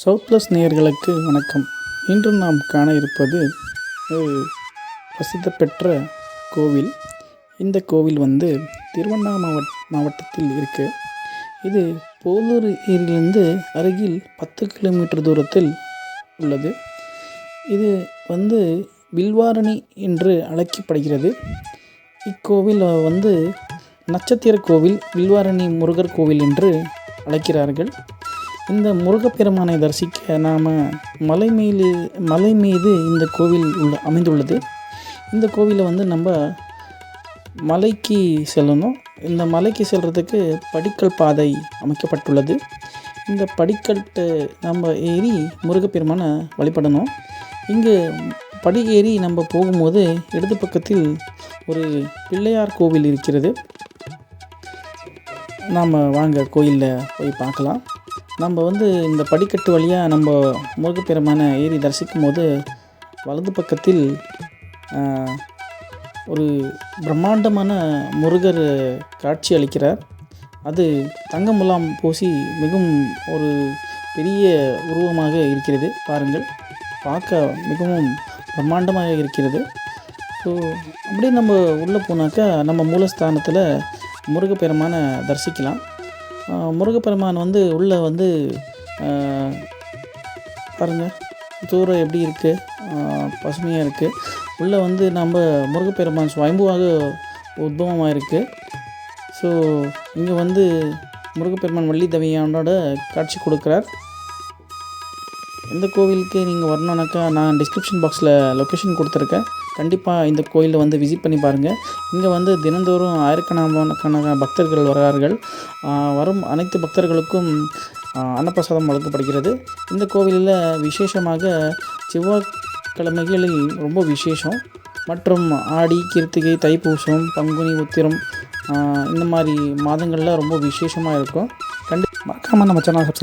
South plus நேயர்களுக்கு வணக்கம். இன்று நாம் காண இருப்பது ஒரு பிரசித்த பெற்ற கோவில். இந்த கோவில் வந்து திருவண்ணாமலை மாவட்டத்தில் இருக்கு. இது போலூரிலிருந்து அருகில் பத்து கிலோமீட்டர் தூரத்தில் உள்ளது. இது வந்து வில்வாரணி என்று அழைக்கப்படுகிறது. இக்கோவில் வந்து நட்சத்திர கோவில் வில்வாரணி முருகர் கோவில் என்று அழைக்கிறார்கள். இந்த முருகப்பெருமானை தரிசிக்க நாம் மலை மேலே மலை மீது இந்த கோவில் உள்ள அமைந்துள்ளது. இந்த கோவிலை வந்து நம்ம மலைக்கு செல்லணும். இந்த மலைக்கு செல்கிறதுக்கு படிக்கல் பாதை அமைக்கப்பட்டுள்ளது. இந்த படிக்கட்டு நம்ம ஏறி முருகப்பெருமானை வழிபடணும். இங்கு படி ஏறி நம்ம போகும்போது இடது பக்கத்தில் ஒரு பிள்ளையார் கோவில் இருக்கிறது. நாம் வாங்க கோயிலில் போய் பார்க்கலாம். நம்ம வந்து இந்த படிக்கட்டு வழியாக நம்ம முருகப்பெருமானை ஏறி தரிசிக்கும் போது வலது பக்கத்தில் ஒரு பிரம்மாண்டமான முருகர் காட்சி அளிக்கிறார். அது தங்க முலாம் பூசி மிகவும் ஒரு பெரிய உருவமாக இருக்கிறது. பாருங்கள் பார்க்க மிகவும் பிரம்மாண்டமாக இருக்கிறது. ஸோ அப்படியே நம்ம உள்ளே போனாக்கா நம்ம மூலஸ்தானத்தில் முருகப்பெருமானை தரிசிக்கலாம். முருகப்பெருமான் வந்து உள்ளே வந்து பாருங்கள் தூரம் எப்படி இருக்குது பசுமையாக இருக்குது உள்ளே வந்து நம்ம முருகப்பெருமான் ஸ்வயம்புவாக உத்பவமாக இருக்குது ஸோ இங்கே வந்து முருகப்பெருமான் வள்ளி தவியானோட காட்சி கொடுக்குறார். இந்த கோவிலுக்கு நீங்கள் வரணுன்னாக்கா நான் டிஸ்கிரிப்ஷன் பாக்ஸில் லொக்கேஷன் கொடுத்துருக்கேன். கண்டிப்பாக இந்த கோயிலில் வந்து விசிட் பண்ணி பாருங்கள் இங்கே வந்து தினந்தோறும் ஆயிரக்கணக்கான பக்தர்கள் வரார்கள். வரும் அனைத்து பக்தர்களுக்கும் அன்னப்பிரசாதம் வழங்கப்படுகிறது. இந்த கோவிலில் விசேஷமாக செவ்வாய்க்கிழமைகளில் ரொம்ப விசேஷம். மற்றும் ஆடி கிருத்திகை தைப்பூசம் பங்குனி உத்திரம் இந்த மாதிரி மாதங்களில் ரொம்ப விசேஷமாக இருக்கும். கண்டி மறக்காமல் நம்ம சேனல் சப்ஸ்கிரைப்